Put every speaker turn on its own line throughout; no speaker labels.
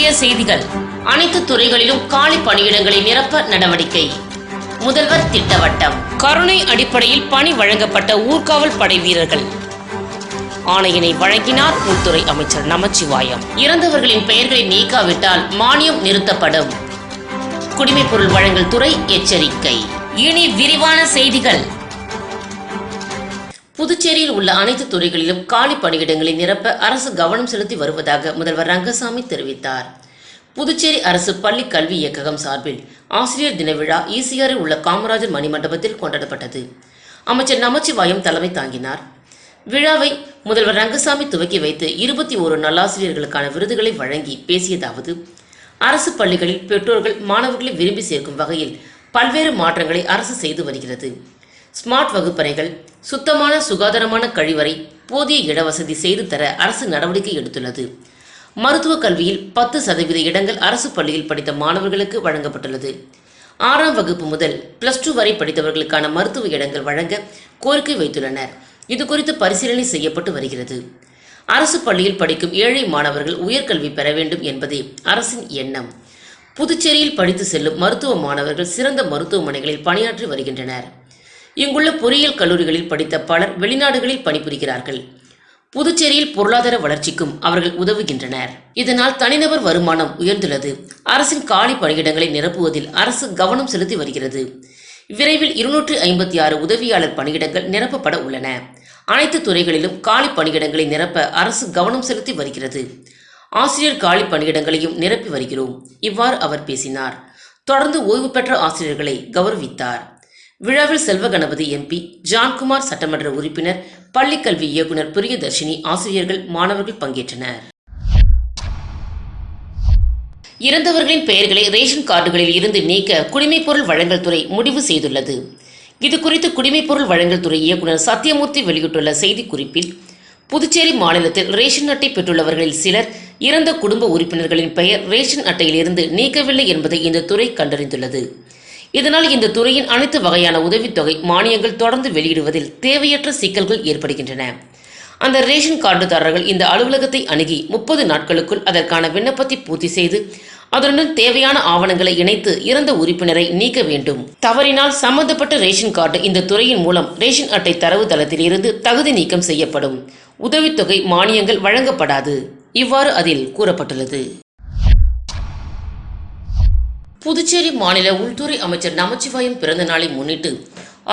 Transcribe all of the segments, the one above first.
முக்கிய செய்திகள். அனைத்து துறைகளிலும் காலி பணியிடங்களை நிரப்ப நடவடிக்கை. முதல்வர் திட்டவட்டம். கருணை அடிப்படையில் பணி வழங்கப்பட்ட ஊர்காவல் படை வீரர்கள். ஆணையினை வழங்கினார் உள்துறை அமைச்சர் நமச்சிவாயம். இறந்தவர்களின் பெயர்களை நீக்காவிட்டால் மானியம் நிறுத்தப்படும். குடிமைப்பொருள் வழங்கல் துறை எச்சரிக்கை. இனி விரிவான செய்திகள். புதுச்சேரியில் உள்ள அனைத்து துறைகளிலும் காலி பணியிடங்களை நிரப்ப அரசு கவனம் செலுத்தி வருவதாக முதல்வர் ரங்கசாமி தெரிவித்தார். புதுச்சேரி அரசு பள்ளி கல்வி இயக்ககம் சார்பில் ஆசிரியர் தின விழா ஈசிஆரில் உள்ள காமராஜர் மணிமண்டபத்தில் கொண்டாடப்பட்டது. அமைச்சர் நமச்சிவாயம் தலைமை தாங்கினார். விழாவை முதல்வர் ரங்கசாமி துவக்கி வைத்து இருபத்தி ஓரு நல்லாசிரியர்களுக்கான விருதுகளை வழங்கி பேசியதாவது அரசு பள்ளிகளில் பெற்றோர்கள் மாணவர்களை விரும்பி சேர்க்கும் வகையில் பல்வேறு மாற்றங்களை அரசு செய்து வருகிறது. ஸ்மார்ட் வகுப்பறைகள் சுத்தமான சுகாதாரமான கழிவறை போதிய இடவசதி செய்து தர அரசு நடவடிக்கை எடுத்துள்ளது. மருத்துவக் கல்வியில் பத்து சதவீத இடங்கள் அரசு பள்ளியில் படித்த மாணவர்களுக்கு வழங்கப்பட்டுள்ளது. ஆறாம் வகுப்பு முதல் பிளஸ் டூ வரை படித்தவர்களுக்கான மருத்துவ இடங்கள் வழங்க கோரிக்கை வைத்துள்ளனர். இது குறித்து பரிசீலனை செய்யப்பட்டு வருகிறது. அரசு பள்ளியில் படிக்கும் ஏழை மாணவர்கள் உயர்கல்வி பெற வேண்டும் என்பதே அரசின் எண்ணம். புதுச்சேரியில் படித்து செல்லும் மருத்துவ மாணவர்கள் சிறந்த மருத்துவமனைகளில் பணியாற்றி வருகின்றனர். இங்குள்ள பொறியியல் கல்லூரிகளில் படித்த பலர் வெளிநாடுகளில் பணிபுரிகிறார்கள். புதுச்சேரியில் பொருளாதார வளர்ச்சிக்கும் அவர்கள் உதவுகின்றனர். இதனால் தனிநபர் வருமானம் உயர்ந்துள்ளது. அரசின் காலி பணியிடங்களை நிரப்புவதில் அரசு கவனம் செலுத்தி வருகிறது. விரைவில் இருநூற்று ஐம்பத்தி ஆறு உதவியாளர் பணியிடங்கள் நிரப்பப்பட உள்ளன. அனைத்து துறைகளிலும் காலி பணியிடங்களை நிரப்ப அரசு கவனம் செலுத்தி வருகிறது. ஆசிரியர் காலி பணியிடங்களையும் நிரப்பி வருகிறோம். இவ்வாறு அவர் பேசினார். தொடர்ந்து ஓய்வு பெற்ற ஆசிரியர்களை கௌரவித்தார். விழாவில் செல்வ கணபதி எம்பி ஜான்குமார் சட்டமன்ற உறுப்பினர் பள்ளிக்கல்வி இயக்குனர் பிரியதர்ஷினி ஆசிரியர்கள் மாணவர்கள் பங்கேற்றனர். இறந்தவர்களின் பெயர்களை ரேஷன் கார்டுகளில் இருந்து நீக்க குடிமைப்பொருள் வழங்கல் துறை முடிவு செய்துள்ளது. இது குறித்து குடிமைப்பொருள் வழங்கல் துறை இயக்குனர் சத்யமூர்த்தி வெளியிட்டுள்ள செய்திக்குறிப்பில் புதுச்சேரி மாநிலத்தில் ரேஷன் அட்டை பெற்றுள்ளவர்களில் சிலர் இறந்த குடும்ப உறுப்பினர்களின் பெயர் ரேஷன் அட்டையிலிருந்து நீக்கவில்லை என்பதை இந்த துறை கண்டறிந்துள்ளது. இதனால் இந்த துறையின் அனைத்து வகையான உதவித்தொகை மானியங்கள் தொடர்ந்து வெளியிடுவதில் தேவையற்ற சிக்கல்கள் ஏற்படுகின்றன. அந்த ரேஷன் கார்டுதாரர்கள் இந்த அலுவலகத்தை அணுகி முப்பது நாட்களுக்குள் அதற்கான விண்ணப்பத்தை பூர்த்தி செய்து அதனுடன் தேவையான ஆவணங்களை இணைத்து இறந்த உறுப்பினரை நீக்க வேண்டும். தவறினால் சம்பந்தப்பட்ட ரேஷன் கார்டு இந்த துறையின் மூலம் ரேஷன் அட்டை தரவு தளத்தில் இருந்து தகுதி நீக்கம் செய்யப்படும். உதவித்தொகை மானியங்கள் வழங்கப்படாது. இவ்வாறு அதில் கூறப்பட்டுள்ளது. புதுச்சேரி மாநில உள்துறை அமைச்சர் நமச்சிவாயம் பிறந்த நாளை முன்னிட்டு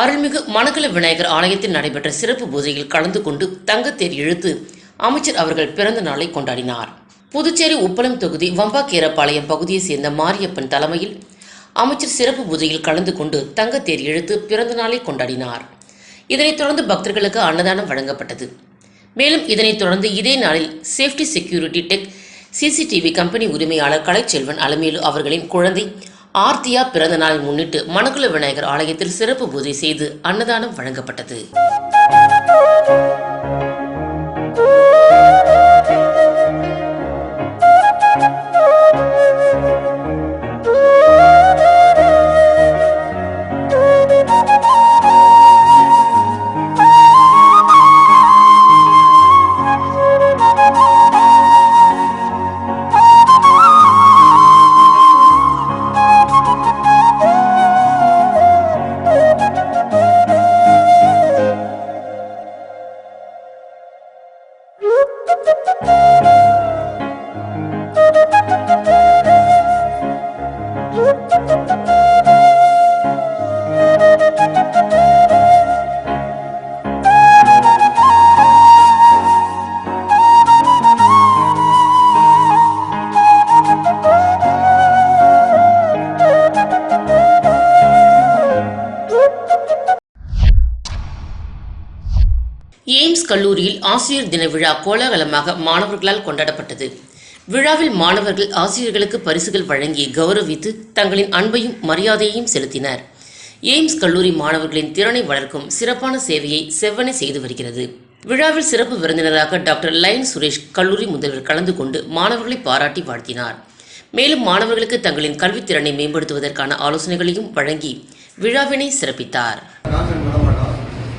அருள்மிகு மணக்கல விநாயகர் ஆலயத்தில் நடைபெற்ற சிறப்பு பூஜையில் கலந்து கொண்டு தங்கத்தேர் இழுத்து அமைச்சர் அவர்கள் பிறந்த நாளை கொண்டாடினார். புதுச்சேரி உப்பளம் தொகுதி வம்பாக்கேரப்பாளையம் பகுதியைச் சேர்ந்த மாரியப்பன் தலைமையில் அமைச்சர் சிறப்பு பூஜையில் கலந்து கொண்டு தங்கத்தேர் இழுத்து பிறந்த நாளை கொண்டாடினார். இதனைத் தொடர்ந்து பக்தர்களுக்கு அன்னதானம் வழங்கப்பட்டது. மேலும் இதனைத் தொடர்ந்து இதே நாளில் safety security tech CCTV company உரிமையாளர் கலைச்செல்வன் அலமேலு அவர்களின் குழந்தை. ஆர்த்தியா பிறந்த நாளை முன்னிட்டு மணக்குள விநாயகர் ஆலயத்தில் சிறப்பு பூஜை செய்து அன்னதானம் வழங்கப்பட்டது. எய்ம்ஸ் கல்லூரியில் ஆசிரியர் தின விழா கோலாகலமாக மாணவர்களால் கொண்டாடப்பட்டது. விழாவில் மாணவர்கள் ஆசிரியர்களுக்கு பரிசுகள் வழங்கி கௌரவித்து தங்களின் அன்பையும் மரியாதையையும் செலுத்தினர். எய்ம்ஸ் கல்லூரி மாணவர்களின் திறனை வளர்க்கும் சிறப்பான சேவையை செவ்வனை செய்து வருகிறது. விழாவில் சிறப்பு விருந்தினராக டாக்டர் லைன் சுரேஷ் கல்லூரி முதல்வர் கலந்து கொண்டு மாணவர்களை பாராட்டி வாழ்த்தினார். மேலும் மாணவர்களுக்கு தங்களின் கல்வித்திறனை மேம்படுத்துவதற்கான ஆலோசனைகளையும் வழங்கி விழாவினை சிறப்பித்தார்
கான்சென்ட் பண்ண மாட்டோம்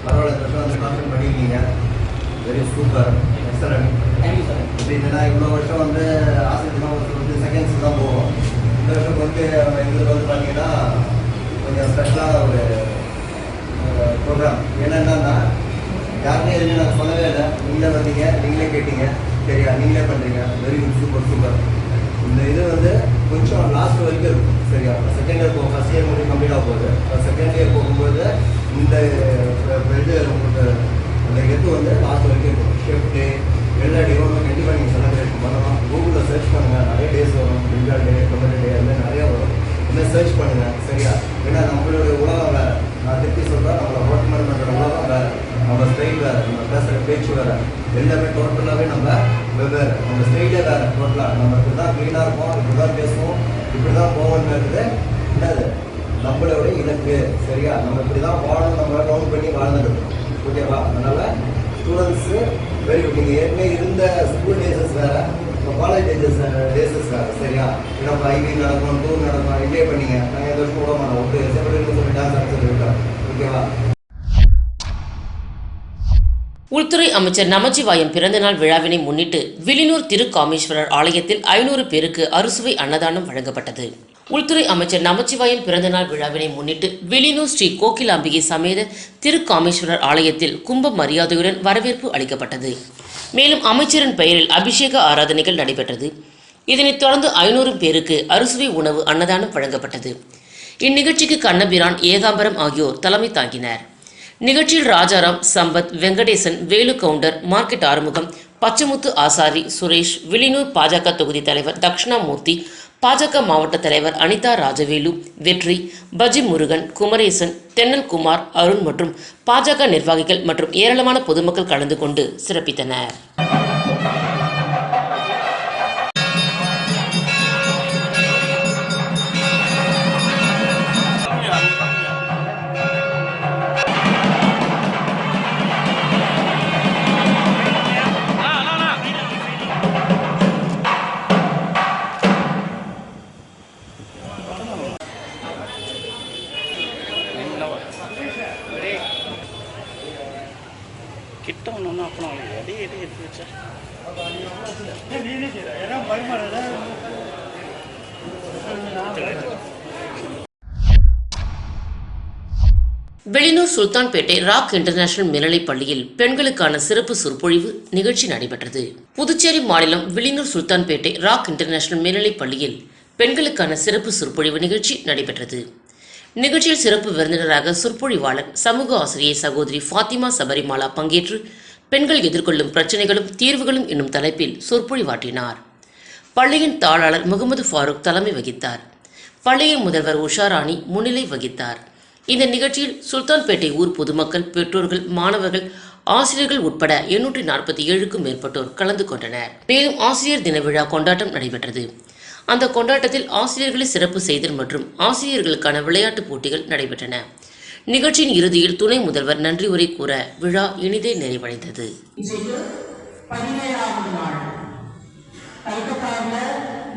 பரவாயில்ல ஸ்பெஷலாக வந்து கான்சென்ட் பண்ணியிருக்கீங்க very super. Excellent
thank you sir
இப்போ என்னன்னா இவ்வளோ வருஷம் வந்து ஆசிரியர்லாம் ஒரு வந்து செகண்ட்ஸ் தான் போகும். இந்த வருஷம் வந்து எங்களுக்கு வந்து பார்த்தீங்கன்னா கொஞ்சம் ஸ்பெஷலாக ஒரு ப்ரோக்ராம் என்னென்னா யாருமே எதுவுமே நாங்கள் சொல்லவே இல்லை. நீங்களே வந்தீங்க நீங்களே கேட்டீங்க. சரியா? நீங்களே பண்ணுறீங்க வெரி குட் சூப்பர் சூப்பர் இந்த இது வந்து கொஞ்சம் லாஸ்ட் வரைக்கும் இருக்கும். சரியா? செகண்ட் இயர் போகும் ஃபஸ்ட் இயர் முடியும் கம்ப்ளீட் ஆக போகுது. செகண்ட் இயர் போகும்போது இந்த இது உங்களுக்கு அந்த கெத்து வந்து லாஸ்ட் வரைக்கும் இருக்கும் ஷிஃப்ட்டு எல்லா டேவும் கண்டிப்பாக நீங்கள் செலிப்ரேட் பண்ணலாம் கூகுளில் சர்ச் பண்ணுங்கள் நிறைய டேஸ் வரும் பெங்கால் டே கமெண்ட் டே அது நிறையா வரும். இன்னும் சர்ச் பண்ணுங்கள் சரியா? ஏன்னா நம்மளுடைய உலகம் வேறு. நான் திருப்பி சொல்கிறேன் நம்மளை ஹோட்டல் பண்ணுற உலகம் வேறு நம்ம ஸ்டைல் வேறு நம்ம பேசுகிற பேச்சு வேறு. எல்லாமே டோட்டலாகவே நம்ம வெவ்வேறு. நம்ம ஸ்டைலே வேறு டோட்டலாக நம்ம இப்படி தான் க்ளீனாக இருப்போம் இப்படி தான் பேசுவோம் இப்படி தான் போவோம்ன்றது என்னது? நம்மளோட இலக்கு சரியா? நம்ம இப்படி தான் வாழணும் நம்மளை கவுண்ட் பண்ணி வாழ்ந்துட்டு இருக்கோம். ஓகேவா அதனால ஸ்டூடெண்ட்ஸு வெரி குட் நீங்கள் ஏற்கனவே இருந்த ஸ்கூல் டேஸஸ் வேறு இப்போ காலேஜ் டேஸஸ் டேஸஸ் வேறு சரியா? இப்போ ஐவி நடக்கும் டூர் நடக்கும் என்ஜாய் பண்ணீங்க. நாங்கள் எந்த வருஷம் விட மாட்டோம் ஒரு செப்பரேட் சொல்லி டான்ஸ் ஆட சொல்லிவிட்டோம் ஓகேவா
உள்துறை அமைச்சர் நமச்சிவாயம் பிறந்தநாள் விழாவினை முன்னிட்டு வில்லியனூர் திருக்காமேஸ்வரர் ஆலயத்தில் ஐநூறு பேருக்கு அறுசுவை அன்னதானம் வழங்கப்பட்டது. உள்துறை அமைச்சர் நமச்சிவாயம் பிறந்தநாள் விழாவினை முன்னிட்டு விழினூர் ஸ்ரீ கோகிலாம்பிகை சமேத திருக்காமேஸ்வரர் ஆலயத்தில் கும்ப மரியாதையுடன் வரவேற்பு அளிக்கப்பட்டது. மேலும் அமைச்சரின் பெயரில் அபிஷேக ஆராதனைகள் நடைபெற்றது. இதனைத் தொடர்ந்து ஐநூறு பேருக்கு அறுசுவை உணவு அன்னதானம் வழங்கப்பட்டது. இந்நிகழ்ச்சிக்கு கண்ணபிரான் ஏகாம்பரம் ஆகியோர் தலைமை தாங்கினர். நிகழ்ச்சியில் ராஜாராம் சம்பத் வெங்கடேசன் வேலு கவுண்டர் மார்க்கெட் ஆறுமுகம் பச்சமுத்து ஆசாரி சுரேஷ் வில்லியனூர் பாஜக தொகுதி தலைவர் தக்ஷணாமூர்த்தி பாஜக மாவட்ட தலைவர் அனிதா ராஜவேலு வெற்றி பஜி முருகன் குமரேசன் தென்னல்குமார் அருண் மற்றும் பாஜக நிர்வாகிகள் மற்றும் ஏராளமான பொதுமக்கள் கலந்து கொண்டு சிறப்பித்தனர். சுல்தான்பேட்டை ராக் இன்டர்நேஷனல் மேல்நிலைப் பள்ளியில் பெண்களுக்கான சிறப்பு சொற்பொழிவு நிகழ்ச்சி நடைபெற்றது. புதுச்சேரி மாநிலம் வெளியூர் சுல்தான்பேட்டை ராக் இன்டர்நேஷனல் மேல்நிலைப் பள்ளியில் பெண்களுக்கான சிறப்பு சொற்பொழிவு நிகழ்ச்சி நடைபெற்றது. நிகழ்ச்சியில் சிறப்பு விருந்தினராக சொற்பொழிவாளர் சமூக ஆசிரியை சகோதரி ஃபாத்திமா சபரிமாலா பங்கேற்று பெண்கள் எதிர்கொள்ளும் பிரச்சனைகளும் தீர்வுகளும் என்னும் தலைப்பில் சொற்பொழிவாற்றினார். பள்ளியின் தாளாளர் முகமது ஃபாரூக் தலைமை வகித்தார். பள்ளியின் முதல்வர் உஷாராணி முன்னிலை வகித்தார். இந்த நிகழ்ச்சியில் சுல்தான்பேட்டை ஊர் பொதுமக்கள் பெற்றோர்கள் மாணவர்கள் ஆசிரியர்கள் உட்பட எண்ணூற்றி நாற்பத்தி ஏழுக்கும் மேற்பட்டோர் கலந்து கொண்டனர். மேலும் ஆசிரியர் தின விழா கொண்டாட்டம் நடைபெற்றது. அந்த கொண்டாட்டத்தில் ஆசிரியர்களை சிறப்பு செய்தல் மற்றும் ஆசிரியர்களுக்கான விளையாட்டுப் போட்டிகள் நடைபெற்றன. நிகழ்ச்சியின் இறுதியில் துணை முதல்வர் நன்றி உரை கூற விழா இனிதே நிறைவடைந்தது.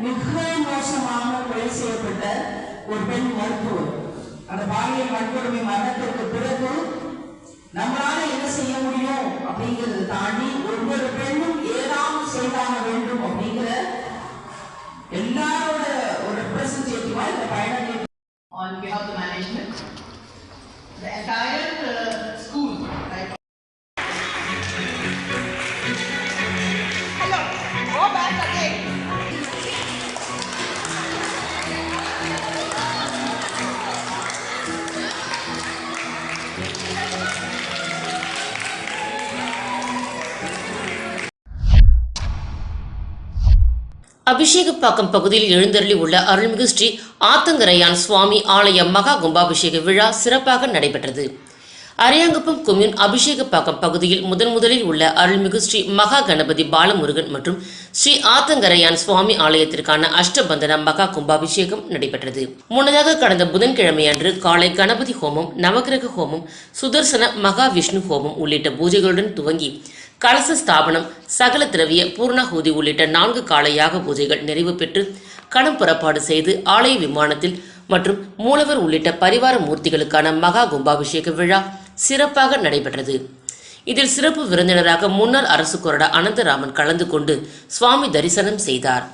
மிக மோசமாக கொலை செய்யப்பட்ட ஒரு பெண் மருத்துவர். அந்த பாலியல் வன்கொடுமை மரணத்திற்கு பிறகு நம்மளால என்ன செய்ய முடியும் அப்படிங்கறதை தாண்டி ஒவ்வொரு பெண்ணும் ஏதாவது செய்தாக வேண்டும் அப்படிங்கிற எல்லாரோட ஒரு ரெப்ரசன்டேட்டிவா இந்த பயணத்தை on behalf of the management the entire uh, school
Abishegapakkam பகுதியில் எழுந்தருளி உள்ள அருள்மிகு ஸ்ரீ ஆத்தங்கரையான் சுவாமி ஆலய மகா கும்பாபிஷேக விழா சிறப்பாக நடைபெற்றது. அரியாங்குப்பம் கொம்யூன் அபிஷேகப்பாக்கம் பகுதியில் முதன் முதலில் உள்ள அருள்மிகு ஸ்ரீ மகா கணபதி பாலமுருகன் மற்றும் ஸ்ரீ ஆத்தங்கரையான் சுவாமி ஆலயத்திற்கான அஷ்டபந்தன மகா கும்பாபிஷேகம் நடைபெற்றது. முன்னதாக கடந்த புதன்கிழமை அன்று காலை கணபதி ஹோமம் நவகிரக ஹோமம் சுதர்சன மகா விஷ்ணு ஹோமம் உள்ளிட்ட பூஜைகளுடன் துவங்கி கலச ஸ்தாபனம் சகல திரவிய பூர்ணாகூதி உள்ளிட்ட நான்கு கால யாக பூஜைகள் நிறைவு பெற்று கடும் புறப்பாடு செய்து ஆலய விமானத்தில் மற்றும் மூலவர் உள்ளிட்ட பரிவார மூர்த்திகளுக்கான மகா கும்பாபிஷேக விழா சிறப்பாக நடைபெற்றது. இதில் சிறப்பு விருந்தினராக முன்னாள் அரசு கொறடா அனந்தராமன் கலந்து கொண்டு சுவாமி தரிசனம் செய்தார்.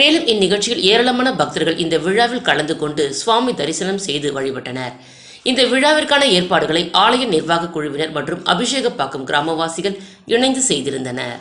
மேலும் இந்நிகழ்ச்சியில் ஏராளமான பக்தர்கள் இந்த விழாவில் கலந்து கொண்டு சுவாமி தரிசனம் செய்து வழிபட்டனர். இந்த விழாவிற்கான ஏற்பாடுகளை ஆலய நிர்வாக குழுவினர் மற்றும் அபிஷேகப்பாக்கம் கிராமவாசிகள் இணைந்து செய்திருந்தனர்.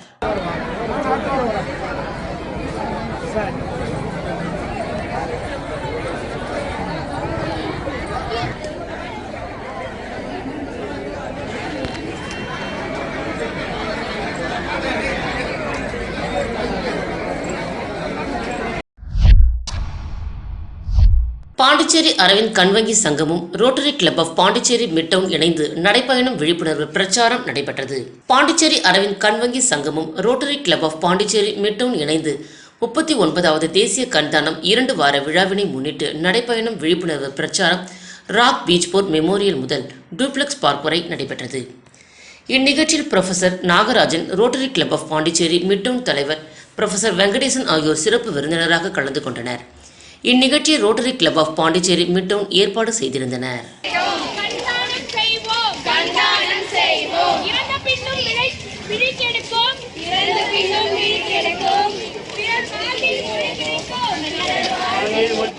பாண்டிச்சேரி அரவிந்த் கண்வங்கி சங்கமும் rotary club of Pondicherry midtown இணைந்து நடைப்பயணம் விழிப்புணர்வு பிரச்சாரம் நடைபெற்றது. பாண்டிச்சேரி அரவிந்த் கண்வங்கி சங்கமும் rotary club of Pondicherry midtown இணைந்து முப்பத்தி ஒன்பதாவது தேசிய கண்தானம் இரண்டு வார விழாவினை முன்னிட்டு நடைப்பயணம் விழிப்புணர்வு பிரச்சாரம் ராக் பீச்போர்ட் மெமோரியல் முதல் டூப்ளெக்ஸ் பார்க் வரை நடைபெற்றது. இந்நிகழ்ச்சியில் professor Nagarajan rotary club of Pondicherry midtown தலைவர் புரொஃபசர் வெங்கடேசன் ஆகியோர் சிறப்பு விருந்தினராக கலந்து கொண்டனர். இந்நிகழ்ச்சியை rotary club of Pondicherry midtown ஏற்பாடு செய்திருந்தனர்.
செய்வோம். பின்னும் பின்னும் பிரிக்கெடுக்கும் பிறர் வாழ்வில் முறை கிடைக்கும் பிறர் வாழ்வில்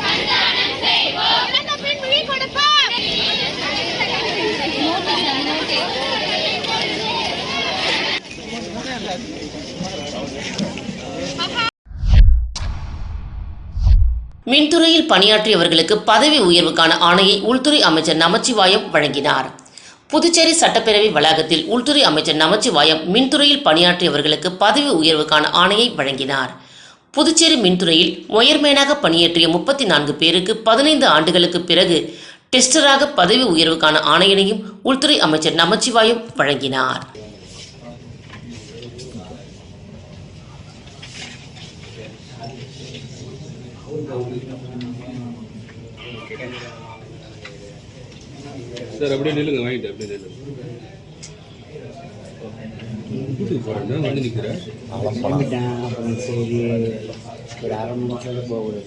கண்தானம் செய்வோம் இறந்த பின் விழி கொடுப்போம்
மின்துறையில் பணியாற்றியவர்களுக்கு பதவி உயர்வுக்கான ஆணையை உள்துறை அமைச்சர் நமச்சிவாயம் வழங்கினார். புதுச்சேரி சட்டப்பேரவை வளாகத்தில் உள்துறை அமைச்சர் நமச்சிவாயம் மின்துறையில் பணியாற்றியவர்களுக்கு பதவி உயர்வுக்கான ஆணையை வழங்கினார். புதுச்சேரி மின்துறையில் ஒயர்மேனாக பணியாற்றிய முப்பத்தி நான்கு பேருக்கு பதினைந்து ஆண்டுகளுக்கு பிறகு டெஸ்டராக பதவி உயர்வுக்கான ஆணையினையும் உள்துறை அமைச்சர் நமச்சிவாயம் வழங்கினார்.
சார் அப்படியே நில்லுங்க வாங்கிட்டு அப்படியே நில்லுங்க. வீட்டுக்கு போகிறேன் வந்து நிற்கிறேன்
அப்புறம் சரி ஒரு அரை மணி நேரத்தில் போகுது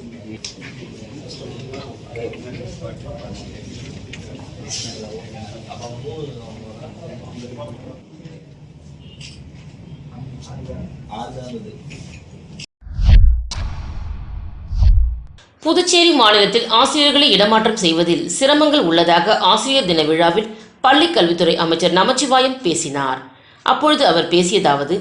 புதுச்சேரி மாநிலத்தில் ஆசிரியர்களை இடமாற்றம் செய்வதில் சிரமங்கள் உள்ளதாக ஆசிரியர் தின விழாவில் பள்ளி கல்வித்துறை அமைச்சர் நமச்சிவாயம் பேசினார். அப்பொழுது அவர் பேசியதாவது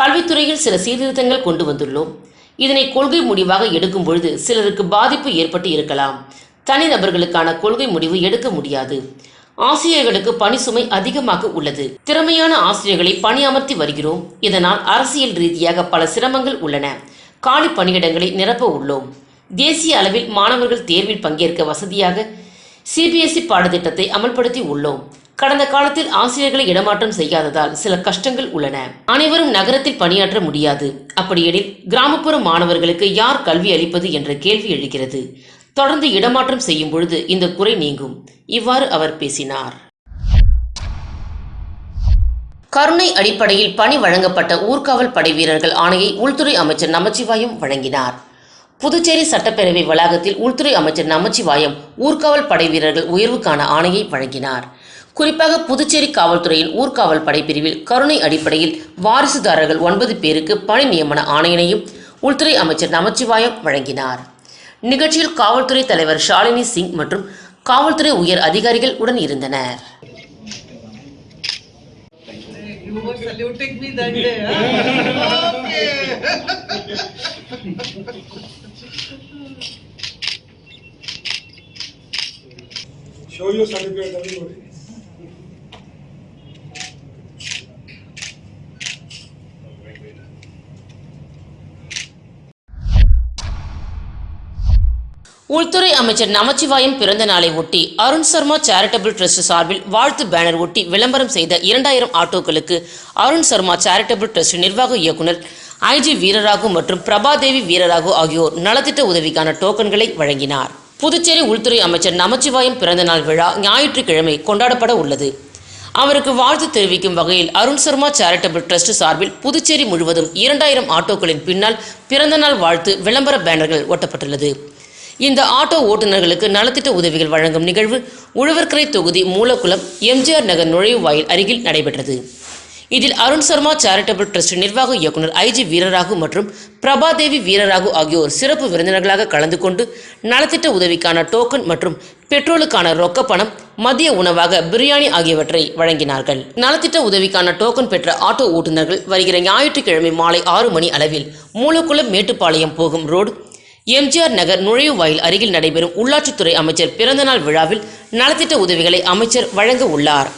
கல்வித்துறையில் சில சீர்திருத்தங்கள் கொண்டு வந்துள்ளோம். இதனை கொள்கை முடிவாக எடுக்கும் பொழுது சிலருக்கு பாதிப்பு ஏற்பட்டு இருக்கலாம். தனிநபர்களுக்கான கொள்கை முடிவு எடுக்க முடியாது. ஆசிரியர்களுக்கு பணி சுமை அதிகமாக உள்ளது. திறமையான ஆசிரியர்களை பணியமர்த்தி வருகிறோம். இதனால் அரசியல் ரீதியாக பல சிரமங்கள் உள்ளன. காலி பணியிடங்களை நிரப்ப உள்ளோம். தேசிய அளவில் மாணவர்கள் தேர்வில் பங்கேற்க வசதியாக சிபிஎஸ்இ பாடத்திட்டத்தை அமல்படுத்தி உள்ளோம். கடந்த காலத்தில் ஆசிரியர்களை இடமாற்றம் செய்யாததால் சில கஷ்டங்கள் உள்ளன. அனைவரும் நகரத்தில் பணியாற்ற முடியாது. அப்படியெனில் கிராமப்புற மாணவர்களுக்கு யார் கல்வி அளிப்பது என்ற கேள்வி எழுகிறது. தொடர்ந்து இடமாற்றம் செய்யும் பொழுது இந்த குறை நீங்கும். இவ்வாறு அவர் பேசினார். கருணை அடிப்படையில் பணி வழங்கப்பட்ட ஊர்காவல் படை வீரர்கள் ஆணையை உள்துறை அமைச்சர் நமச்சிவாயம் வழங்கினார். புதுச்சேரி சட்டப்பேரவை வளாகத்தில் உள்துறை அமைச்சர் நமச்சிவாயம் ஊர்காவல் படை வீரர்கள் உயர்வுக்கான ஆணையை வழங்கினார் குறிப்பாக புதுச்சேரி காவல்துறையின் ஊர்காவல் படை பிரிவில் கருணை அடிப்படையில் வாரிசுதாரர்கள் ஒன்பது பேருக்கு பணி நியமன ஆணையினையும் உள்துறை அமைச்சர் நமச்சிவாயம் வழங்கினார் நிகழ்ச்சியில் காவல்துறை தலைவர் ஷாலினி சிங் மற்றும் காவல்துறை உயர் அதிகாரிகள் உடன் இருந்தனர்
You were saluting me that day, huh? Ah, okay.
Show you certificate, everybody.
உள்துறை அமைச்சர் நமச்சிவாயம் பிறந்த நாளை ஒட்டி அருண் சர்மா சேரிட்டபிள் ட்ரஸ்ட் சார்பில் வாழ்த்து பேனர் ஒட்டி விளம்பரம் செய்த இரண்டாயிரம் ஆட்டோக்களுக்கு அருண் சர்மா சேரிட்டபிள் ட்ரஸ்ட் நிர்வாக இயக்குனர் ஐஜி வீரராகு மற்றும் பிரபாதேவி வீரராகு ஆகியோர் நலத்திட்ட உதவிக்கான டோக்கன்களை வழங்கினார் புதுச்சேரி உள்துறை அமைச்சர் நமச்சிவாயம் பிறந்தநாள் விழா ஞாயிற்றுக்கிழமை கொண்டாடப்பட உள்ளது. அவருக்கு வாழ்த்து தெரிவிக்கும் வகையில் அருண் சர்மா சேரிட்டபிள் ட்ரஸ்ட் சார்பில் புதுச்சேரி முழுவதும் இரண்டாயிரம் ஆட்டோக்களின் பின்னால் பிறந்தநாள் வாழ்த்து விளம்பர பேனர்கள் ஒட்டப்பட்டுள்ளது. இந்த ஆட்டோ ஓட்டுநர்களுக்கு நலத்திட்ட உதவிகள் வழங்கும் நிகழ்வு உழவர்கரை தொகுதி மூலக்குளம் எம்ஜிஆர் நகர் நுழைவாயில் அருகில் நடைபெற்றது. இதில் அருண் சர்மா சேரிட்டபிள் ட்ரஸ்ட் நிர்வாக இயக்குனர் ஐஜி வீரராகு மற்றும் பிரபாதேவி வீரராகு ஆகியோர் சிறப்பு விருந்தினர்களாக கலந்து கொண்டு நலத்திட்ட உதவிக்கான டோக்கன் மற்றும் பெட்ரோலுக்கான ரொக்க பணம் மதிய உணவாக பிரியாணி ஆகியவற்றை வழங்கினார்கள். நலத்திட்ட உதவிக்கான டோக்கன் பெற்ற ஆட்டோ ஓட்டுநர்கள் வருகிற ஞாயிற்றுக்கிழமை மாலை ஆறு மணி அளவில் மூலக்குளம் மேட்டுப்பாளையம் போகும் ரோடு எம்ஜிஆர் நகர் நுழைவாயில் அருகில் நடைபெறும் உள்ளாட்சித்துறை அமைச்சர் பிறந்தநாள் விழாவில் நலத்திட்ட உதவிகளை அமைச்சர் வழங்க உள்ளார்.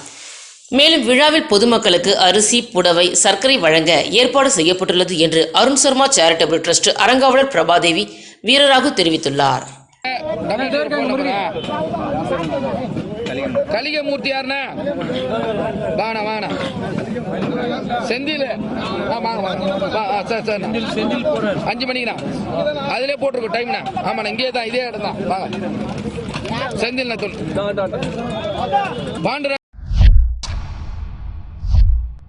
மேலும் விழாவில் பொதுமக்களுக்கு அரிசி புடவை சர்க்கரை வழங்க ஏற்பாடு செய்யப்பட்டுள்ளது என்று அருண் சர்மா சேரிட்டபிள் ட்ரஸ்ட் அறங்காவலர் பிரபாதேவி வீரராகு தெரிவித்துள்ளார்.
கலிகமூர்த்தி வாணா வாணா. செந்தில் செந்தில் அஞ்சு மணிக்குண்ணா. அதிலே போட்டிருக்கோம் டைம்ண்ணா ஆமாண்ணா இங்கே தான் இதே இடம் தான் வாங்க செந்தில்ண்ணா சொல்லு. பாண்டு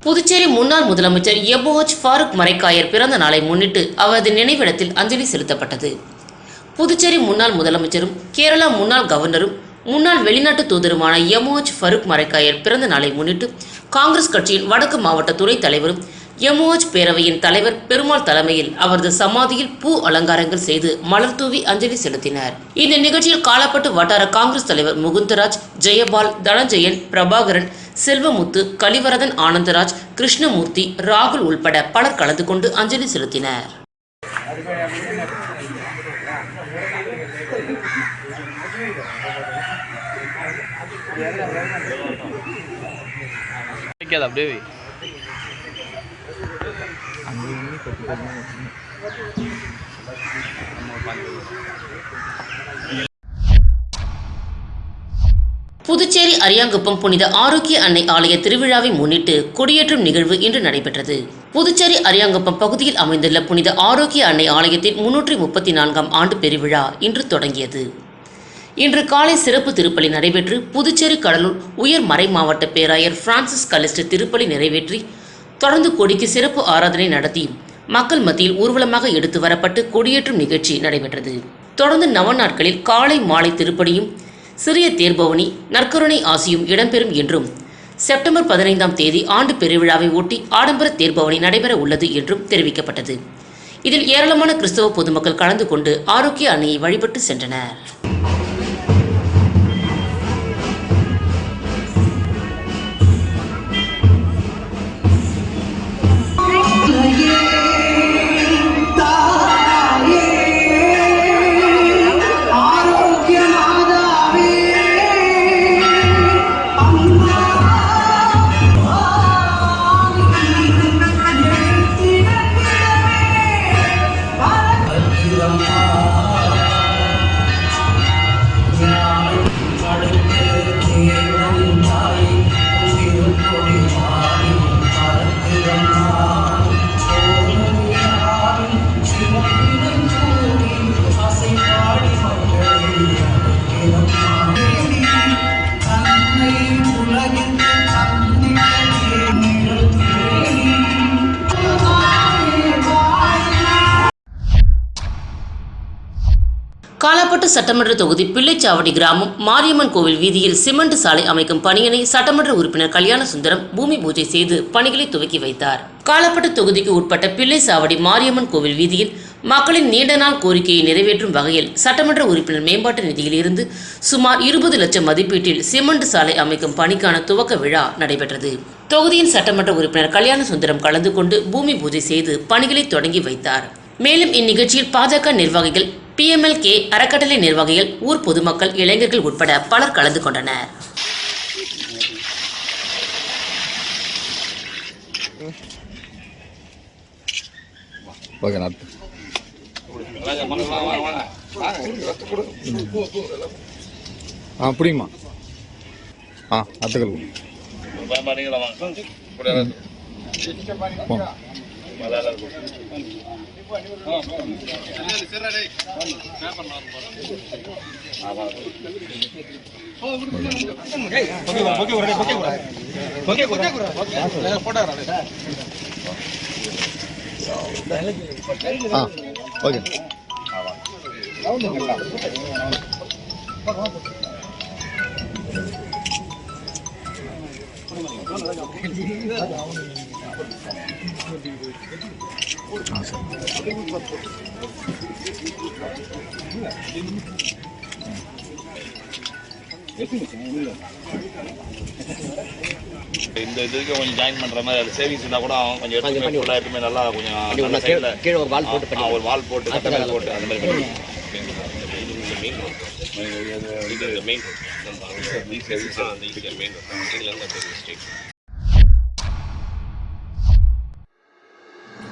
புதுச்சேரி முன்னாள் முதலமைச்சர் எபோஹச் ஃபாரூக் மரைக்காயர் பிறந்த நாளை முன்னிட்டு அவரது நினைவிடத்தில் அஞ்சலி செலுத்தப்பட்டது. புதுச்சேரி முன்னாள் முதலமைச்சரும் கேரளா முன்னாள் கவர்னரும் முன்னாள் வெளிநாட்டு தூதருமான எமோஹச் ஃபருக் மரைக்காயர் பிறந்த நாளை முன்னிட்டு காங்கிரஸ் கட்சியின் வடக்கு மாவட்ட துணைத் தலைவரும் எமோஹச் பேரவையின் தலைவர் பெருமாள் தலைமையில் அவரது சமாதியில் பூ அலங்காரங்கள் செய்து மலர் தூவி அஞ்சலி செலுத்தினார். இந்த நிகழ்ச்சியில் காலப்பட்டு வட்டார காங்கிரஸ் தலைவர் முகுந்தராஜ் ஜெயபால் தனஞ்சயன் பிரபாகரன் செல்வமுத்து கலிவரதன் ஆனந்தராஜ் கிருஷ்ணமூர்த்தி ராகுல் உள்பட பலர் கலந்து கொண்டு அஞ்சலி செலுத்தினர்
அப்படியே வை.
புதுச்சேரி அரியாங்குப்பம் புனித ஆரோக்கிய அன்னை ஆலய திருவிழாவை முன்னிட்டு கொடியேற்றும் நிகழ்வு இன்று நடைபெற்றது. புதுச்சேரி அரியாங்குப்பம் பகுதியில் அமைந்துள்ள புனித ஆரோக்கிய அன்னை ஆலயத்தின் முன்னூற்றி முப்பத்தி நான்காம் ஆண்டு பெருவிழா இன்று தொடங்கியது. இன்று காலை சிறப்பு திருப்பலி நடைபெற்று புதுச்சேரி கடலூர் உயர் மறை மாவட்ட பேராயர் பிரான்சிஸ் கலிஸ்ட் திருப்பலி நிறைவேற்றி தொடர்ந்து கொடிக்கு சிறப்பு ஆராதனை நடத்தி மக்கள் மத்தியில் ஊர்வலமாக எடுத்து வரப்பட்டு கொடியேற்றும் நிகழ்ச்சி நடைபெற்றது. தொடர்ந்து நவ நாட்களில் காலை மாலை திருப்பலியும் சிறிய தேர்பவனி நற்கருணை ஆசியும் இடம்பெறும் என்றும் செப்டம்பர் பதினைந்தாம் தேதி ஆண்டு பெருவிழாவை ஒட்டி ஆடம்பர தேர்பவனி நடைபெற உள்ளது என்றும் தெரிவிக்கப்பட்டது. இதில் ஏராளமான கிறிஸ்தவ பொதுமக்கள் கலந்து கொண்டு ஆரோக்கிய அன்னையை வழிபட்டு சென்றனர். மாவட்ட சட்டமன்ற தொகுதி பிள்ளைச்சாவடி கிராமம் மாரியம்மன் கோவில் வீதியில் சிமெண்ட் சாலை அமைக்கும் பணியினை சட்டமன்ற உறுப்பினர் கல்யாண சுந்தரம் பூமி பூஜை செய்து பணிகளை துவக்கி வைத்தார். காலப்பட்ட தொகுதிக்கு உட்பட்ட பிள்ளைச்சாவடி மாரியம்மன் கோவில் வீதியில் மக்களின் நீண்ட நாள் கோரிக்கையை நிறைவேற்றும் வகையில் சட்டமன்ற உறுப்பினர் மேம்பாட்டு நிதியில் இருந்து சுமார் இருபது லட்சம் மதிப்பீட்டில் சிமெண்ட் சாலை அமைக்கும் பணிக்கான துவக்க விழா நடைபெற்றது. தொகுதியின் சட்டமன்ற உறுப்பினர் கல்யாண சுந்தரம் கலந்து கொண்டு பூமி பூஜை செய்து பணிகளை தொடங்கி வைத்தார். மேலும் இந்நிகழ்ச்சியில் பாஜக நிர்வாகிகள் பிஎம்எல்கே அறக்கட்டளை நிர்வாகிகள் ஊர் பொதுமக்கள் இளைஞர்கள் உட்பட பலர் கலந்து கொண்டனர்.
ஆ பிடிங்கம்மா ஆ அத்துக்கள்
பயமாட்டீங்களா வாங்க
போங்க ஆ ஓகே.
இந்த இதுக்கு கொஞ்சம் ஜாயின் பண்ற மாதிரி அது சேவிங்ஸ் இருந்தா கூட அவன் கொஞ்சம் எடுத்து எடுத்து நல்லா கொஞ்சம் நல்ல சைடுல
கீழே ஒரு வால் போட்டு
ஒரு வால் போட்டு கட்ட மேல போட்டு அந்த மாதிரி பண்ணி.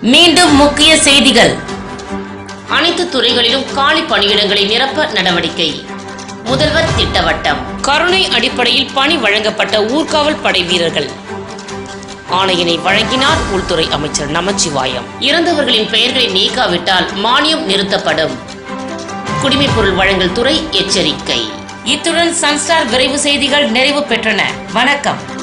மீண்டும் முக்கிய செய்திகள். அனைத்து துறைகளிலும் காலி பணியிடங்களை நிரப்ப நடவடிக்கை. முதல்வர் திட்டவட்டம். கருணை அடிப்படையில் பணி வழங்கப்பட்ட ஊர்காவல் படை வீரர்கள். ஆணையினை வழங்கினார் உள்துறை அமைச்சர் நமச்சிவாயம். இறந்தவர்களின் பெயர்களை நீக்காவிட்டால் மானியம் நிறுத்தப்படும். குடிமைப்பொருள் வழங்கல் துறை எச்சரிக்கை. இத்துடன் சன்ஸ்டார் விரைவு செய்திகள் நிறைவு பெற்றன. வணக்கம்.